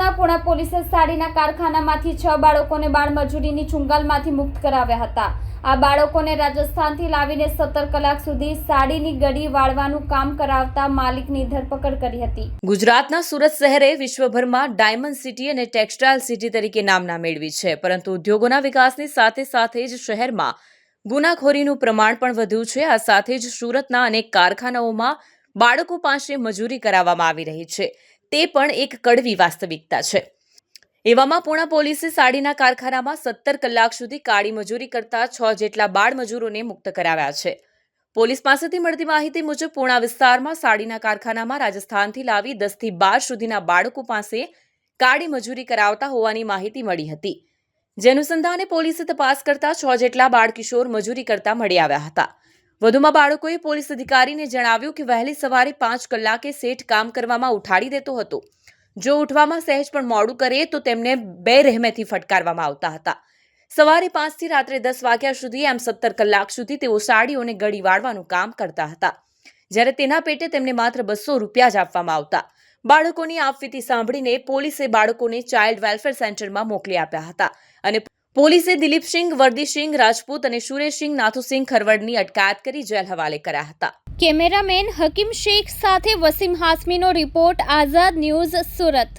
સુરતના પુણા પોલીસે સાડીના કારખાનામાંથી છ બાળકોને બાળમજૂરીની ચુંગાલમાંથી મુક્ત કરાવ્યા હતા. આ બાળકોને રાજસ્થાનથી લાવીને સત્તર કલાક સુધી સાડીની ગડી વાળવાનું કામ કરાવતા માલિકની ધરપકડ કરી હતી. ગુજરાતના સુરત શહેરે વિશ્વભરમાં ડાયમંડ સિટી અને ટેક્સટાઇલ સિટી તરીકે નામના મેળવી છે, પરંતુ ઉદ્યોગોના વિકાસની સાથે સાથે જ શહેરમાં ગુનાખોરીનું પ્રમાણ પણ વધ્યું છે. આ સાથે જ સુરતના અનેક કારખાનાઓમાં બાળકો પાસે મજૂરી કરાવવામાં આવી રહી છે. તે પણ એક કડવી વાસ્તવિકતા છે. એવામાં પુણા પોલીસે સાડીના કારખાનામાં સત્તર કલાક સુધી કાળી મજૂરી કરતા છ જેટલા બાળ મજૂરોને મુક્ત કરાવ્યા છે. પોલીસ પાસેથી મળતી માહિતી મુજબ પુણા વિસ્તારમાં સાડીના કારખાનામાં રાજસ્થાનથી લાવી દસથી બાર સુધીના બાળકો પાસે કાળી મજૂરી કરાવતા હોવાની માહિતી મળી હતી. જે અનુસંધાને પોલીસે તપાસ કરતા છ જેટલા બાળકિશોર મજૂરી કરતા મળી આવ્યા હતા. વધુમાં બાળકોએ પોલીસ અધિકારીને જણાવ્યું કે વહેલી સવારે પાંચ કલાકે સેઠ કામ કરવામાં ઉઠાડી દેતો હતો. જો ઉઠવામાં સહેજ પણ મોડું કરે તો તેમને બે રહેમેથી ફટકારવામાં આવતા હતા. સવારે પાંચથી રાત્રે દસ વાગ્યા સુધી એમ સત્તર કલાક સુધી તેઓ સાડીઓને ગળી વાળવાનું કામ કરતા હતા. જ્યારે તેના પેટે તેમને માત્ર બસો રૂપિયા જ આપવામાં આવતા. બાળકોની આપવીતી સાંભળીને પોલીસે બાળકોને ચાઇલ્ડ વેલફેર સેન્ટરમાં મોકલી આપ્યા હતા અને પોલીસે દિલીપસિંહ, વર્દીસિંહ, રાજપૂત અને સુરેશસિંહ, નાથુસિંહ ખરવડની અટકાયત કરી જેલ હવાલે કર્યા હતા. કેમેરામેન હકીમ શેખ સાથે વસીમ હાસમીનો રિપોર્ટ, આઝાદ ન્યૂઝ સુરત.